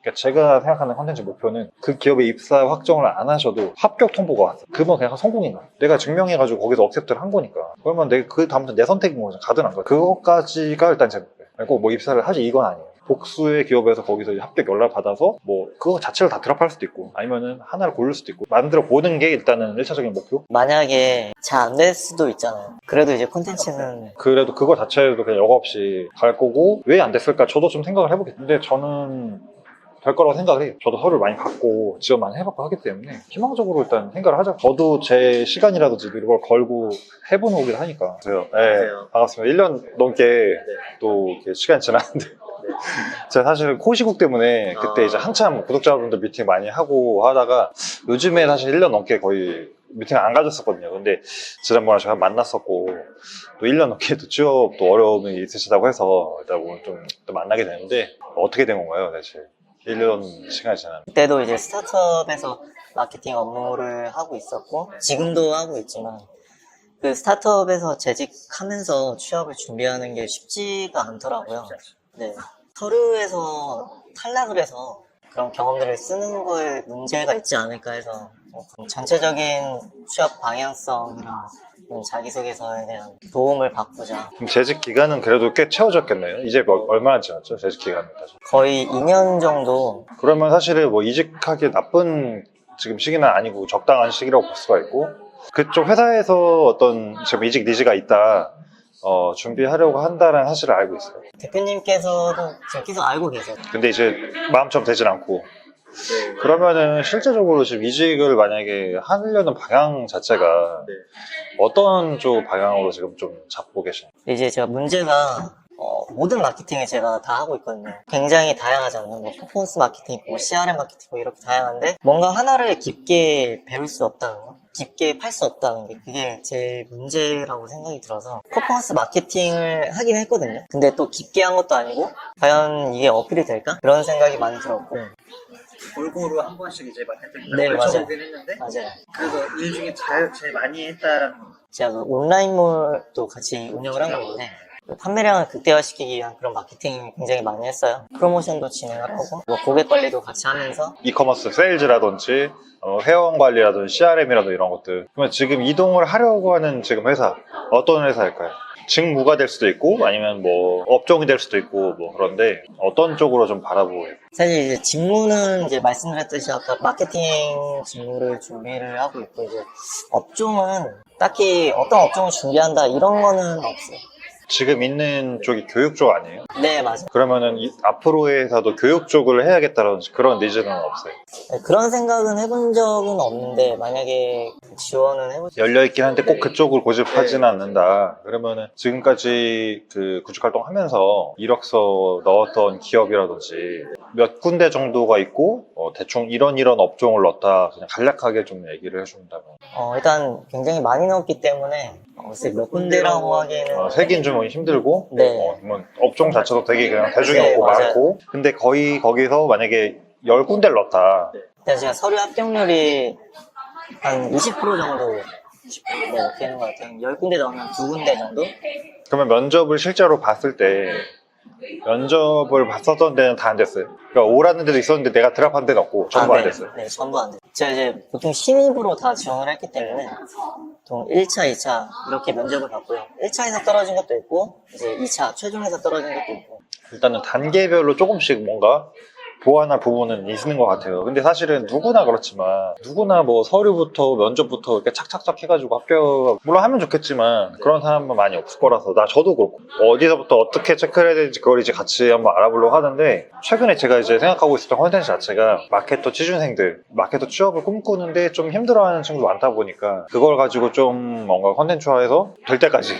그러니까 제가 생각하는 컨텐츠 목표는 그 기업에 입사 확정을 안 하셔도 합격 통보가 왔어. 그러면 그냥 성공인 거야. 내가 증명해가지고 거기서 억셉트를 한 거니까. 그러면 내가 그 다음부터 내 선택인 거죠. 가든 안 가든. 그것까지가 일단 제 목표예요. 그리고 뭐 입사를 하지 이건 아니에요. 복수의 기업에서 거기서 이제 합격 연락 받아서 뭐 그거 자체를 다 드랍할 수도 있고 아니면은 하나를 고를 수도 있고 만들어 보는 게 일단은 1차적인 목표? 만약에 잘 안 될 수도 있잖아요. 그래도 이제 콘텐츠는 그래도 그거 자체도 그냥 여과 없이 갈 거고 왜 안 됐을까? 저도 좀 생각을 해보겠는데 근데 저는 될 거라고 생각을 해요. 저도 서류를 많이 받고 지원 많이 해봤고 하기 때문에 희망적으로 일단 생각을 하자. 저도 제 시간이라든지 이걸 걸고 해보는 거긴 하니까. 그래서 네, 안녕하세요. 반갑습니다. 1년 넘게 또 이렇게 시간이 지났는데 제가 사실 코시국 때문에 그때 아. 이제 한참 구독자분들 미팅 많이 하고 하다가 요즘에 사실 1년 넘게 거의 미팅 안 가졌었거든요. 근데 지난번에 제가 만났었고 또 1년 넘게 또 취업 또 어려움이 있으시다고 해서 일단 오늘 좀 또 만나게 되는데 어떻게 된 건가요, 대체? 1년 시간이 지났는데. 그때도 이제 스타트업에서 마케팅 업무를 하고 있었고 지금도 하고 있지만 그 스타트업에서 재직하면서 취업을 준비하는 게 쉽지가 않더라고요. 네. 서류에서 탈락을 해서 그런 경험들을 쓰는 거에 문제가 있지 않을까 해서 뭐 전체적인 취업 방향성이랑 자기소개서에 대한 도움을 받고자 그럼 재직 기간은 그래도 꽤 채워졌겠네요. 이제 뭐 얼마나 지났죠, 재직 다시. 거의 2년 정도 그러면 사실은 뭐 이직하기 나쁜 지금 시기는 아니고 적당한 시기라고 볼 수가 있고 그쪽 회사에서 어떤 지금 이직 니즈가 있다 어, 준비하려고 한다는 사실을 알고 있어요. 대표님께서도 지금 계속 알고 계세요. 근데 이제 마음처럼 되진 않고 그러면은 실제적으로 지금 이직을 만약에 하려는 방향 자체가 어떤 쪽 방향으로 지금 좀 잡고 계시나요? 이제 제가 문제가 어, 모든 마케팅을 제가 다 하고 있거든요. 굉장히 다양하잖아요. 뭐 퍼포먼스 마케팅 있고 뭐 CRM 마케팅 있고 이렇게 다양한데 뭔가 하나를 깊게 배울 수 없다는 거. 깊게 팔 수 없다는 게 그게 제일 문제라고 생각이 들어서 퍼포먼스 마케팅을 하긴 했거든요. 근데 또 깊게 한 것도 아니고 과연 이게 어필이 될까? 그런 생각이 많이 들었고 골고루 한 번씩 이제 마케팅 네, 걸쳐보긴 했는데 맞아요. 그래서 일 중에 잘, 제일 많이 했다라는 거 제가 그 온라인몰도 같이 운영을 있는데 그 판매량을 극대화시키기 위한 그런 마케팅을 굉장히 많이 했어요. 프로모션도 진행을 하고 뭐 고객 관리도 같이 하면서 이커머스 세일즈라든지 어, 회원 관리라든지 CRM이라든지 이런 것들 그러면 지금 이동을 하려고 하는 지금 회사 어떤 회사일까요? 직무가 될 수도 있고 아니면 뭐 업종이 될 수도 있고 뭐 그런데 어떤 쪽으로 좀 바라보고 있어요? 사실 이제 직무는 이제 말씀드렸듯이 아까 마케팅 직무를 준비를 하고 있고 이제 업종은 딱히 어떤 업종을 준비한다 이런 거는 없어요. 지금 있는 쪽이 교육 쪽 아니에요? 네 맞아요. 그러면은 이- 앞으로의 회사도 교육 쪽을 해야겠다는 그런 니즈는 없어요. 네, 그런 생각은 해본 적은 없는데 만약에 지원은 해보시 열려 있긴 한데 꼭 그쪽을 고집하지는 않는다. 그러면은 지금까지 그 구직 활동하면서 이력서 넣었던 기업이라든지 몇 군데 정도가 있고 어, 대충 이런 이런 업종을 넣었다 그냥 간략하게 좀 얘기를 해준다면 어, 일단 굉장히 많이 넣었기 때문에 어, 글쎄 몇 군데라고 하기에는 어, 세긴 좀 힘들고 네. 어, 뭐 업종 자체도 되게 그냥 대중이 네, 없고 맞아요. 많고 근데 거의 거기서 만약에 열 군데를 넣었다 일단 제가 서류 합격률이 한 20% 정도 네, 되는 것 같아요. 10군데 넣으면 2군데 정도? 그러면 면접을 실제로 봤을 때 면접을 봤었던 데는 다 안 됐어요. 그러니까 오라는 데도 있었는데 내가 드랍한 데는 없고 전부 아, 안 네. 됐어요. 네, 전부 안 됐어요. 제가 이제 보통 신입으로 다 지원을 했기 때문에 보통 1차, 2차 이렇게 면접을 봤고요. 1차에서 떨어진 것도 있고 이제 2차 최종에서 떨어진 것도 있고 일단은 단계별로 조금씩 뭔가 보완할 부분은 있는 것 같아요. 근데 사실은 누구나 그렇지만 누구나 뭐 서류부터 면접부터 이렇게 착착착 해가지고 합격 물론 하면 좋겠지만 그런 사람은 많이 없을 거라서 나 저도 그렇고 어디서부터 어떻게 체크를 해야 되는지 그걸 이제 같이 한번 알아보려고 하는데 최근에 제가 이제 생각하고 있었던 컨텐츠 자체가 마케터 취준생들 마케터 취업을 꿈꾸는데 좀 힘들어하는 친구도 많다 보니까 그걸 가지고 좀 뭔가 컨텐츠화해서 될 때까지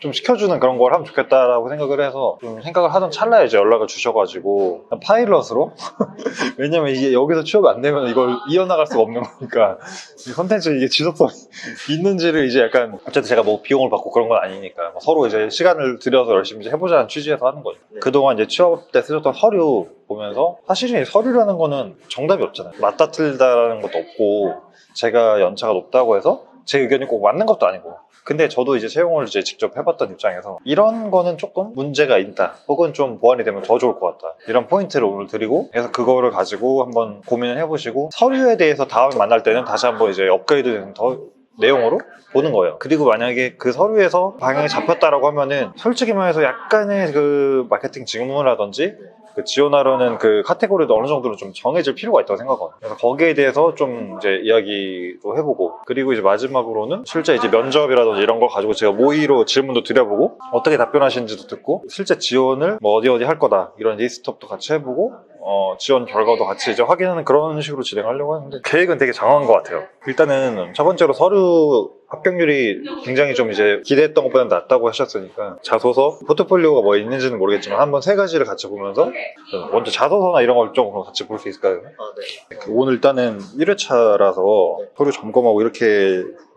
좀 시켜주는 그런 걸 하면 좋겠다라고 생각을 해서 좀 생각을 하던 찰나에 이제 연락을 주셔가지고 파일럿으로? 왜냐면 이게 여기서 취업이 안 되면 이걸 이어나갈 수가 없는 거니까 이 컨텐츠 이게 지속성 있는지를 이제 약간 어쨌든 제가 뭐 비용을 받고 그런 건 아니니까 뭐 서로 이제 시간을 들여서 열심히 이제 해보자는 취지에서 하는 거죠 그동안 이제 취업 때 쓰셨던 서류 보면서 사실은 이 서류라는 거는 정답이 없잖아요. 맞다 틀리다라는 것도 없고 제가 연차가 높다고 해서 제 의견이 꼭 맞는 것도 아니고 근데 저도 이제 채용을 이제 직접 해봤던 입장에서 이런 거는 조금 문제가 있다. 혹은 좀 보완이 되면 더 좋을 것 같다. 이런 포인트를 오늘 드리고 그래서 그거를 가지고 한번 고민을 해보시고 서류에 대해서 다음에 만날 때는 다시 한번 이제 업그레이드 된더 내용으로 보는 거예요. 그리고 만약에 그 서류에서 방향이 잡혔다라고 하면은 솔직히 말해서 약간의 그 마케팅 직무라든지 그 지원하려는 그 카테고리도 어느 정도는 좀 정해질 필요가 있다고 생각하거든요. 그래서 거기에 대해서 좀 이제 이야기도 해보고 그리고 이제 마지막으로는 실제 이제 면접이라든지 이런 거 가지고 제가 모의로 질문도 드려보고 어떻게 답변하시는지도 듣고 실제 지원을 뭐 어디 어디 할 거다 이런 리스트업도 같이 해보고 어, 지원 결과도 같이 이제 확인하는 그런 식으로 진행하려고 하는데 계획은 되게 장황한 것 같아요. 일단은 첫 번째로 서류 합격률이 굉장히 좀 이제 기대했던 것보다 낮다고 하셨으니까 자소서, 포트폴리오가 뭐 있는지는 모르겠지만 한번 세 가지를 같이 보면서 먼저 자소서나 이런 걸 좀 같이 볼 수 있을까요? 어, 네. 그 오늘 일단은 1회차라서 서류 점검하고 이렇게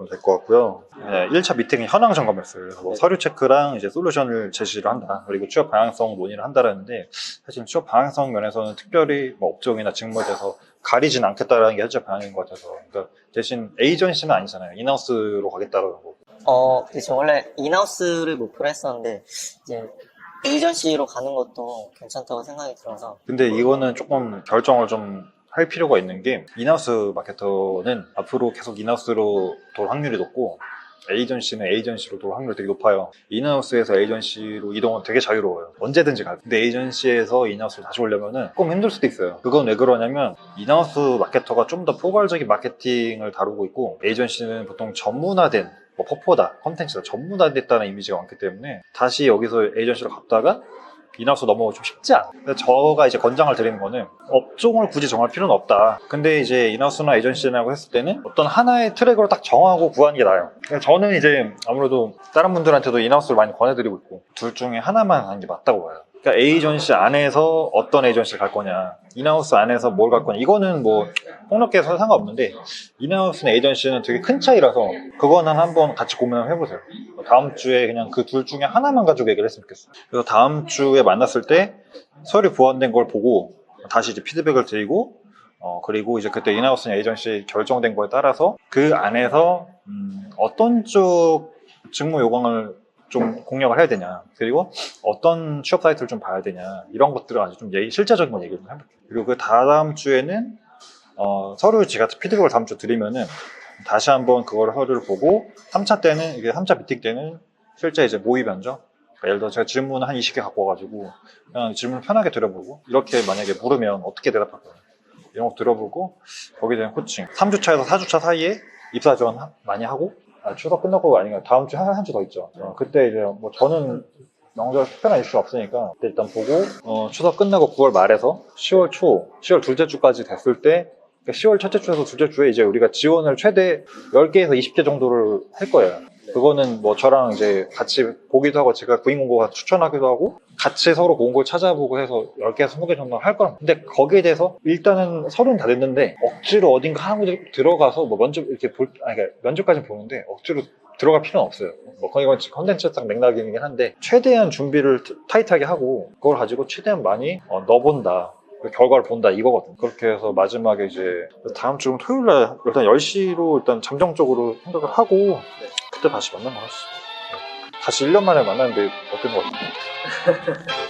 될 것 같고요. 네, 1차 미팅은 현황 점검했어요. 그래서 뭐 서류 체크랑 이제 솔루션을 제시를 한다. 그리고 취업 방향성 논의를 한다라는데 사실 취업 방향성 면에서는 특별히 뭐 업종이나 직무에 대해서 가리진 않겠다라는 게 현재 방향인 것 같아서 그러니까 대신 에이전시는 아니잖아요. 인하우스로 가겠다라는 거고. 어, 그렇죠. 원래 인하우스를 목표로 했었는데 이제 에이전시로 가는 것도 괜찮다고 생각이 들어서 근데 이거는 조금 결정을 좀 할 필요가 있는 게 인하우스 마케터는 앞으로 계속 인하우스로 돌 확률이 높고 에이전시는 에이전시로 돌 확률이 되게 높아요. 인하우스에서 에이전시로 이동은 되게 자유로워요. 언제든지 가요. 근데 에이전시에서 인하우스로 다시 오려면은 조금 힘들 수도 있어요. 그건 왜 그러냐면 인하우스 마케터가 좀 더 포괄적인 마케팅을 다루고 있고 에이전시는 보통 전문화된 뭐 퍼포다, 컨텐츠가 전문화됐다는 이미지가 많기 때문에 다시 여기서 에이전시로 갔다가 인하우스 넘어가기 좀 쉽지 않아. 그래서 저가 이제 권장을 드리는 거는 업종을 굳이 정할 필요는 없다. 근데 이제 인하우스나 에이전시라고 했을 때는 어떤 하나의 트랙으로 딱 정하고 구하는 게 나아요. 저는 이제 아무래도 다른 분들한테도 인하우스를 많이 권해드리고 있고 둘 중에 하나만 하는 게 맞다고 봐요. 그러니까 에이전시 안에서 어떤 에이전시를 갈 거냐, 인하우스 안에서 뭘 갈 거냐, 이거는 뭐 폭넓게 상관없는데 인하우스나 에이전시는 되게 큰 차이라서 그거는 한번 같이 고민을 해보세요. 다음 주에 그냥 그 둘 중에 하나만 가지고 얘기를 했으면 좋겠어요. 그래서 다음 주에 만났을 때 서류 보완된 걸 보고 다시 이제 피드백을 드리고 어, 그리고 이제 그때 인하우스나 에이전시 결정된 거에 따라서 그 안에서 음, 어떤 쪽 직무 요강을 좀 공략을 해야 되냐. 그리고 어떤 취업 사이트를 좀 봐야 되냐. 이런 것들을 아주 좀 얘기, 실제적인 거 얘기를 좀 해볼게요. 그리고 그 다음 주에는 어, 서류 제가 피드백을 다음 주 드리면은 다시 한번 그걸 서류를 보고 3차 때는 이게 3차 미팅 때는 실제 이제 모의 면접 그러니까 예를 들어 제가 질문을 한 20개 갖고 와가지고 그냥 질문을 편하게 들어보고 이렇게 만약에 물으면 어떻게 대답할 거냐. 이런 거 들어보고 거기에 대한 코칭. 3주차에서 4주차 사이에 입사 지원 하- 많이 하고 아, 추석 끝나고 아니면 다음 주에 한주 더 있죠 어, 그때 이제 뭐 저는 명절 특별한 이슈 없으니까 그때 일단 보고 어, 추석 끝나고 9월 말에서 10월 초 10월 둘째 주까지 됐을 때 그러니까 10월 첫째 주에서 둘째 주에 이제 우리가 지원을 최대 10개에서 20개 정도를 할 거예요. 그거는 뭐 저랑 이제 같이 보기도 하고 제가 구인 공고가 추천하기도 하고 같이 서로 공고를 찾아보고 해서 10개, 20개 정도 할 거란 근데 거기에 대해서 일단은 서류는 다 됐는데 억지로 어딘가 하나 곳에 들어가서 뭐 면접 이렇게 볼, 아니 그러니까 면접까지 보는데 억지로 들어갈 필요는 없어요. 뭐 거기가 컨텐츠상 맥락이긴 한데 최대한 준비를 타이트하게 하고 그걸 가지고 최대한 많이 어, 넣어본다. 그 결과를 본다 이거거든. 그렇게 해서 마지막에 이제 다음 주 토요일 날 일단 10시로 일단 잠정적으로 생각을 하고 그때 다시 거 하시죠. 다시 1년 만에 만났는데 어떤 것 같아요?